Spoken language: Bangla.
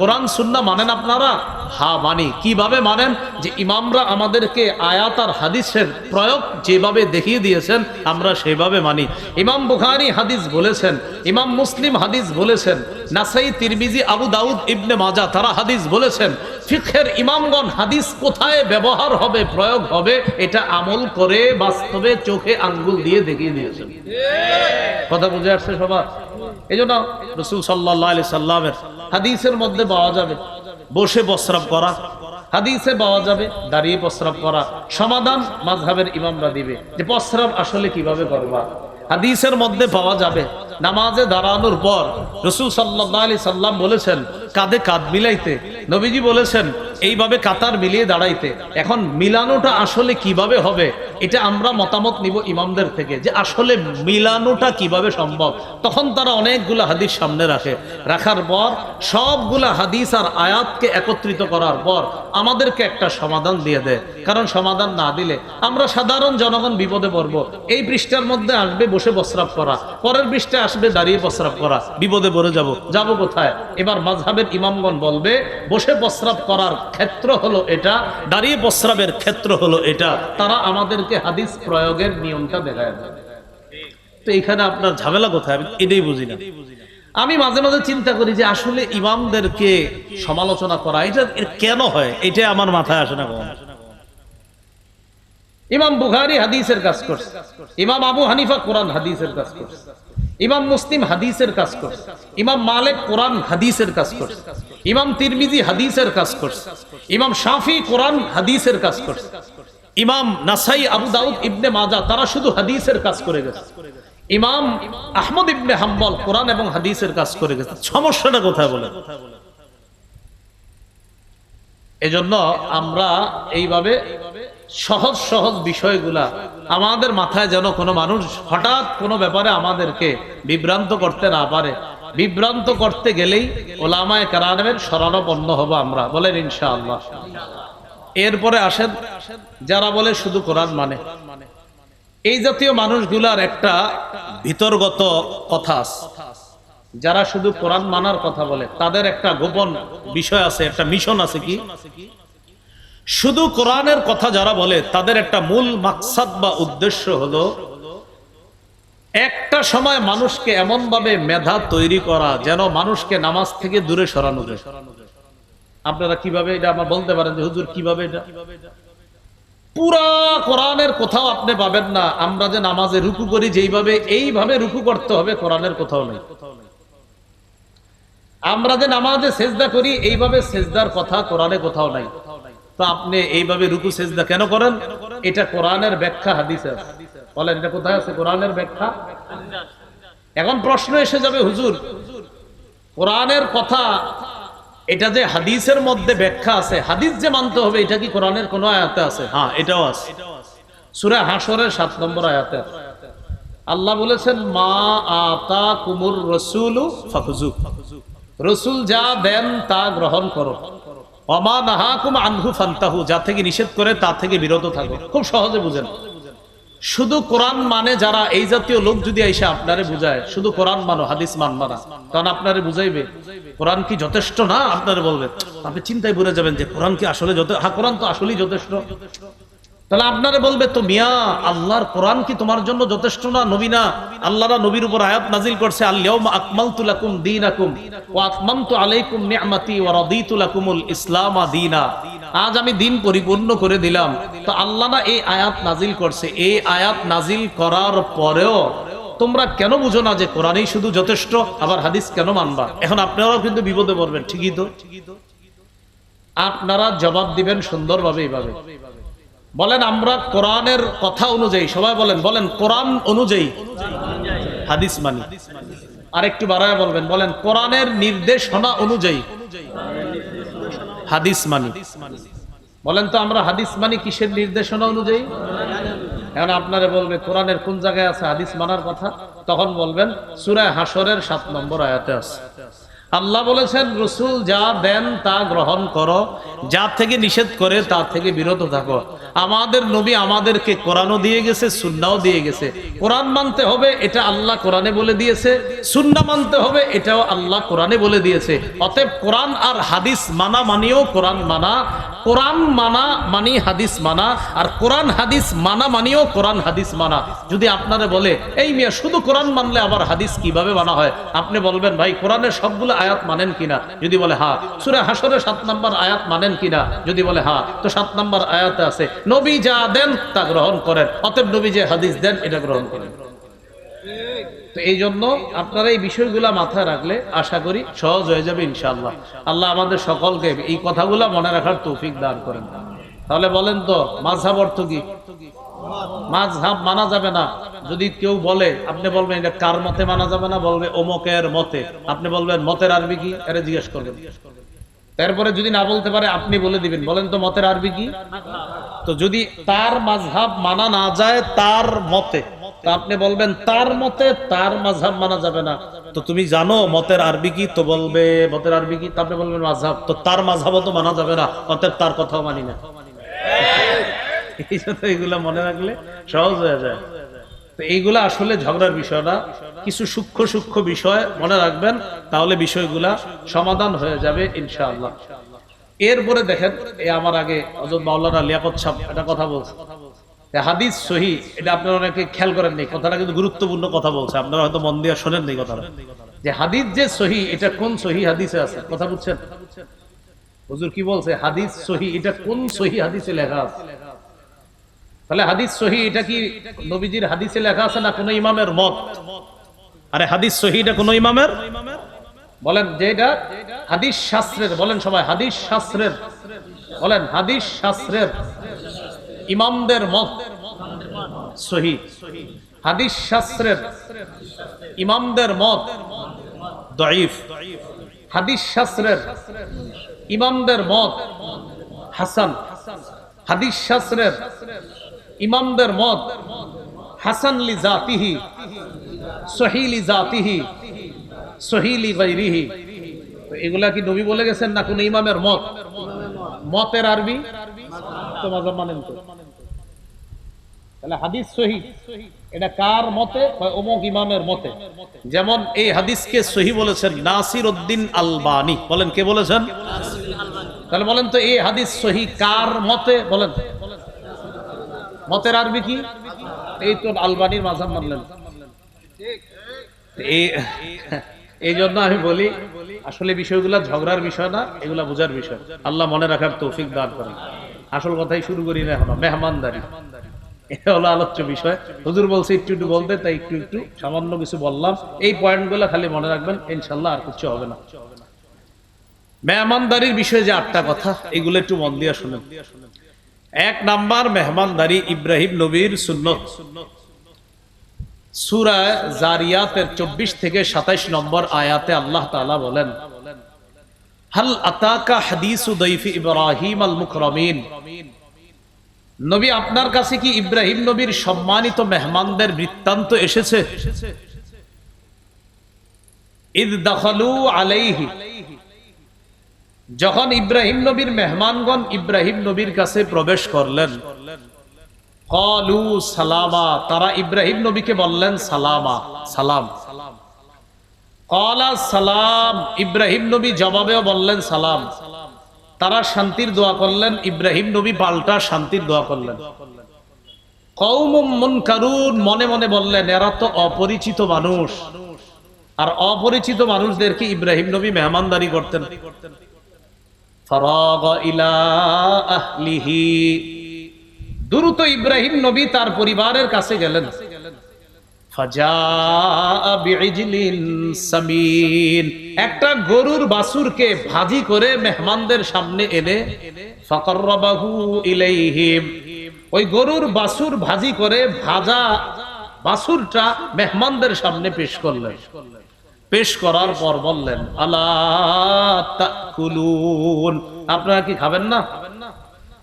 কোরআন সুন্না মানেন আপনারা? হা মানি। কীভাবে মানেন? যে ইমামরা আমাদেরকে আয়াত আর হাদিসের প্রয়োগ যেভাবে দেখিয়ে দিয়েছেন আমরা সেভাবে মানি। ইমাম বুখারি হাদিস বলেছেন ইমাম মুসলিম হাদিস বলেছেন নাসাই তিরমিজি আবু দাউদ ইবনে মাজা তারা হাদিস বলেছেন ফিখের ইমামগণ হাদিস কোথায় ব্যবহার হবে প্রয়োগ হবে এটা আমল করে বাস্তবে চোখে আঙ্গুল দিয়ে দেখিয়ে দিয়েছেন। কথা বুঝে আসছে সবার? এই জন্য রসুল সাল্লাহ আলি সাল্লামের হাদিসের মধ্যে পাওয়া যাবে, বসে প্রস্রাব করা, হাদিসে পাওয়া যাবে, দাঁড়িয়ে প্রস্রাব করা। সমাধান মাঝহের ইমামরা দিবে। যে প্রস্রাব আসলে কীভাবে করবা? হাদিসের মধ্যে পাওয়া যাবে নামাজে দাঁড়ানোর পর রসুল সাল্লাহ আলি সাল্লাম বলেছেন, কাঁধে কাঁধ মিলাইতে। নবীজি বলেছেন, এইভাবে কাতার মিলিয়ে দাঁড়াইতে। এখন মিলানোটা আসলে কীভাবে হবে, এটা আমরা মতামত নিব ইমামদের থেকে, যে আসলে মিলানোটা কীভাবে সম্ভব। তখন তারা অনেকগুলো হাদিস সামনে রাখে। রাখার পর সবগুলা হাদিস আর আয়াতকে একত্রিত করার পর আমাদেরকে একটা সমাধান দিয়ে দেয়। কারণ সমাধান না দিলে আমরা সাধারণ জনগণ বিপদে পড়ব। এই পৃষ্ঠার মধ্যে আসবে বসে প্রস্রাব করা। পরের পৃষ্ঠায় আসবে দাঁড়িয়ে প্রস্রাব করা, বিপদে পড়ে যাব। যাব কোথায়? এবার মাঝহাবের ইমামগণ বলবে, বসে প্রস্রাব করার ক্ষেত্র হলো এটা, দাঁড়িয়ে প্রস্রাবের ক্ষেত্র হলো এটা। তারা আমাদেরকে হাদিস প্রয়োগের নিয়মটা দেখায় দেয়। তো এখানে আপনার ঝামেলা কোথায়? আমি এটাই বুঝি না। আমি মাঝে মাঝে চিন্তা করি যে আসলে ইমামদেরকে সমালোচনা করা, এটা কেন হয়? এটা আমার মাথায় আসে না। ইমাম বুখারি হাদিসের কাজ করছে। ইমাম আবু হানিফা কোরআন হাদিসের কাজ করছে। ইমাম মুসলিম হাদিসের কাজ করছে। ইমাম মালিক কোরআন হাদিসের কাজ করছে। ইমাম তিরমিজি হাদিসের কাজ করছে। ইমাম শাফি কোরআন হাদিসের কাজ করছে। ইমাম নাসাই আবু দাউদ ইবনে মাজা তারা শুধু হাদিসের কাজ করে গেছে। ইমাম আহমদ ইবনে হাম্বল কোরআন এবং হাদিসের কাজ করে গেছে। সমস্যাটা কোথায় বলে এজন্য আমরা এইভাবে সহজ সহজ বিষয়গুলা আমাদের মাথায় যেন কোনো মানুষ হঠাৎ কোনো ব্যাপারে আমাদেরকে বিভ্রান্ত করতে না পারে। বিভ্রান্ত করতে গেলেই ওলামায় কারানের শরণাপন্ন হব আমরা। বলেন ইনশাআল্লাহ। এরপরে আসেন, যারা বলে শুধু কোরআন মানে। এই জাতীয় মানুষগুলার একটা ভিতরগত কথা যারা শুধু কোরআন মানার কথা বলে, তাদের একটা গোপন বিষয় আছে, একটা মিশন আছে কি? শুধু কোরআনের কথা যারা বলে, তাদের একটা মূল মাকসাদ বা উদ্দেশ্য হলো, একটা সময় মানুষকে এমন ভাবে মেধা তৈরি করা যেন মানুষকে নামাজ থেকে দূরে সরানো যায়। আপনারা কীভাবে এটা আমার বলতে পারেন যে, হুজুর, কীভাবে এটা? পুরা কোরআনের কোথাও আপনি পাবেন না, আমরা যে নামাজে রুকু করি, যেইভাবে এইভাবে রুকু করতে হবে, কোরআনের কোথাও নেই। আমরা যে নামাজে সেজদা করি, এইভাবে সেজদার কথা কোরআনে কোথাও নাই। তো আপনি এইভাবে রুকু সেজদা কেন করেন? এটা কোরআনের ব্যাখ্যা হাদিসে বলেন এটা কোথায় আছে? কোরআনের ব্যাখ্যা? এখন প্রশ্ন এসে যাবে হুজুর কোরআনের কথা এটা যে হাদিসের মধ্যে ব্যাখ্যা আছে হাদিস যে মানতে হবে এটা কি কোরআনের কোন আয়াতে আছে? হ্যাঁ এটাও আছে। সুরে হাসরের সাত নম্বর আয়াতে। আল্লাহ বলেছেন মা আতা কুমুর রসুলু রসুল যা দেন তা গ্রহণ করো। অমা আনহু ফান্তাহু, যা থেকে নিষেধ করে তা থেকে বিরত খুব সহজে বুঝেন। শুধু কোরআন মানে যারা এই জাতীয় লোক যদি এসে আপনারে বুঝায়, শুধু কোরআন মানো, হাদিস মান মানা। কারণ আপনারে বুঝাইবে, কোরআন কি যথেষ্ট না? আপনারে বলবেন আপনি চিন্তায় বুঝে যাবেন যে কোরআন কি আসলে হ্যাঁ কোরআন তো আসলেই যথেষ্ট। তাহলে আপনারে বলবে তো, মিয়া, আল্লাহর কোরআন কি তোমার জন্য যথেষ্ট না? নবী না? আল্লাহরা নবীর উপর আয়াত নাজিল করছে আল্লাহুম্মা আকমালতু লাকুম দীনাকুম ওয়া আতমামতু আলাইকুম নি'মাতি ওয়া রাদিতু লাকুমুল ইসলামা দীনা। আজ আমি দিন পরিপূর্ণ করে দিলাম। তো আল্লাহ না এই আয়াত নাজিল করছে। এই আয়াত নাজিল করার পরেও তোমরা কেন বুঝো না যে কোরআনই শুধু যথেষ্ট, আবার হাদিস কেন মানবা? এখন আপনারাও কিন্তু বিপদে পড়বেন, ঠিকই তো? আপনারা জবাব দিবেন সুন্দরভাবে এইভাবে। বলেন, আমরা কোরআনের কথা অনুযায়ী, সবাই বলেন বলেন, কোরআন অনুযায়ী। হাদিস মানি। আর একটু বাড়ায় বলবেন, বলেন, কোরআনের নির্দেশনা অনুযায়ী। হাদিস মানি। বলেন তো, আমরা হাদিস মানি কিসের নির্দেশনা অনুযায়ী? এখন আপনারা বলবে, কোরআনের কোন জায়গায় আছে হাদিস মানার কথা? তখন বলবেন সুরায় হাসরের সাত নম্বর আয়াতে আছে। আল্লাহ বলেছেন, রসুল যা দেন তা গ্রহণ করো। যা থেকে নিষেধ করে তার থেকে বিরত থাকো। আমাদের নবী আমাদেরকে কোরআনও দিয়ে গেছে সুন্নাও দিয়ে গেছে। কোরআন মানতে হবে, এটা আল্লাহ কোরআনে বলে দিয়েছে। সুন্না মানতে হবে, এটাও আল্লাহ কোরআনে বলে দিয়েছে। অতএব কোরআন আর হাদিস মানা মানিও কোরআন মানা কোরআন মানা মানি, হাদিস মানা, আর কোরআন, হাদিস মানা মানিও কোরআন, হাদিস মানা। যদি আপনারা বলে, এই মিয়া, শুধু কোরআন মানলে আবার হাদিস কীভাবে মানা হয়? আপনি বলবেন, ভাই, কোরআনের সবগুলো আয়াত মানেন কিনা? যদি বলে হ্যাঁ। সুরে হাসরে সাত নম্বর আয়াত মানেন কিনা? যদি বলে হ্যাঁ। তো সাত নম্বর আয়াতে আছে, নবী যা দেন তা গ্রহণ করেন। অতএব নবী যে হাদিস দেন, এটা গ্রহণ করেন। তো এই জন্য আপনারা এই বিষয়গুলা মাথায় রাখলে আশা করি সহজ হয়ে যাবে ইনশাআল্লাহ। আল্লাহ আমাদের সকলকে এই কথাগুলা মনে রাখার তৌফিক দান করেন। তাহলে বলেন তো, মাঝহাব অর্থ কি? মাঝহাব মানা যাবে না। যদি কেউ বলে, আপনি বলবেন, এটা কার মতে মানা যাবে না? বলবে, অমকের মতে। আপনি বলবেন, মতের আরবি কি? এটা জিজ্ঞেস করবেন। তারপরে যদি না বলতে পারে, আপনি বলে দিবেন। বলেন তো, মতের আরবি কি? তো যদি তার মাঝহাব মানা না যায়, তার মতে। আপনি বলবেন, তার মতে তার মাঝহাব মানা যাবে না। তো তুমি জানো, মতের আরবি কি? তো বলবে, মতের আরবি কি? আপনি বলবেন, মাঝহাব। তো তার মাঝহাবও তো মানা যাবে না, অতএব তার কথাও মানি না। মনে রাখলে সহজ হয়ে যায়। আসলে ঝগড়ার বিষয় না। কিছু সূক্ষ্ম সূক্ষ্ম বিষয় মনে রাখবেন, তাহলে বিষয়গুলা সমাধান হয়ে যাবে ইনশাআল্লাহ। এরপরে দেখেন আমার আগে মাওলানা লিয়াকত সাহেব একটা কথা বলছে। হাদিস সহি, এটা আপনারা অনেকে খেয়াল করেননি কথাটা কিন্তু গুরুত্বপূর্ণ কথা বলছে, আপনারা হয়তো মন দিয়ে শোনেননি কথাটা। যে হাদিস যে সহি, এটা কোন সহি হাদিসে আছে? কথা বুঝছেন? হুজুর কি বলছে? হাদিস সহি, এটা কোন সহি হাদিসে লেখা আছে? তাহলে হাদিস সহি, এটা কি নবীজির হাদিসে লেখা আছে না কোন ইমামের মত? আরে হাদিস সহি, এটা কোন ইমামের? বলেন যে এটা হাদিস শাস্ত্রের, বলেন সবাই, হাদিস শাস্ত্রের, বলেন হাদিস শাস্ত্রের। ইমামদের মত। সহি। হাদিস শাস্ত্রের ইমামদের মত দঈফ। হাদিস শাস্ত্রের ইমামদের মত হাসান। হাদিস শাস্ত্রের ইমামদের মত হাসান লি জাতিহি সহিলি জাতিহি সহিলি গাইরিহি। তো এগুলা কি নবী বলে গেছেন না কোন ইমামের মত? মতের আরবি? তো মাঝাব মানেন তো। তাহলে হাদিস সহি। এটা কার মতে অমুক ইমামের মতে? যেমন এই হাদিসকে সহি বলেছেন নাসির উদ্দিন আলবানি। বলেন, কে বলেছেন? তাহলে বলেন তো, এই হাদিস সহি কার মতে? বলেন। মতের আরবি কি? এই তো আলবানির মানলেন। এই জন্য আমি বলি, আসলে বিষয়গুলো ঝগড়ার বিষয় না, এগুলা বোঝার বিষয়। আল্লাহ মনে রাখার তৌফিক দান করেন। আসল কথাই শুরু করি না এখনও, মেহমানদারি। এটা হলো আলোচ্য বিষয়। হুজুর বলছে, একটু একটু বলতে। তাই একটু একটু সামান্য কিছু বললাম। এই খালি মনে রাখবেন ইনশাল্লাহ আর কিছু হবে না। মেহমানদারির বিষয়ে যে আটটা কথা, এগুলো একটু মন দিয়ে শুনেন। এক নাম্বার, মেহমানদারি ইব্রাহিম নবীর সুন্নত। সুরা জারিয়াতের চব্বিশ থেকে সাতাইশ নম্বর আয়াতে আল্লাহ তাআলা বলেন, হাল আতাকা হাদিসু ইব্রাহিম আল নবী আপনার কাছে কি ইব্রাহিম নবীর সম্মানিত মেহমানদের বৃত্তান্ত এসেছে? যখন ইব্রাহিম নবীর মেহমানগণ ইব্রাহিম নবীর কাছে প্রবেশ করলেন, কলু সালামা, তারা ইব্রাহিম নবীকে বললেন, সালামা, সালাম। কলা সালাম, ইব্রাহিম নবী জবাবেও বললেন, সালাম। তারা শান্তির দোয়া করলেন, ইব্রাহিম নবী পাল্টা শান্তির দোয়া করলেন। কৌমন কারুন মনে মনে বললেন, এরা তো অপরিচিত মানুষ। আর অপরিচিত মানুষদেরকে ইব্রাহিম নবী মেহমানদারি করতেন। দ্রুত ইব্রাহিম নবী তার পরিবারের কাছে গেলেন। একটা গরুর বাসুরকে ভাজি করে মেহমানদের সামনে এনে ওই গরুর বাসুর ভাজি করে ভাজা বাসুরটা মেহমানদের সামনে পেশ করলেন। পেশ করার পর বললেন আল্লাহ আপনারা কি খাবেন না?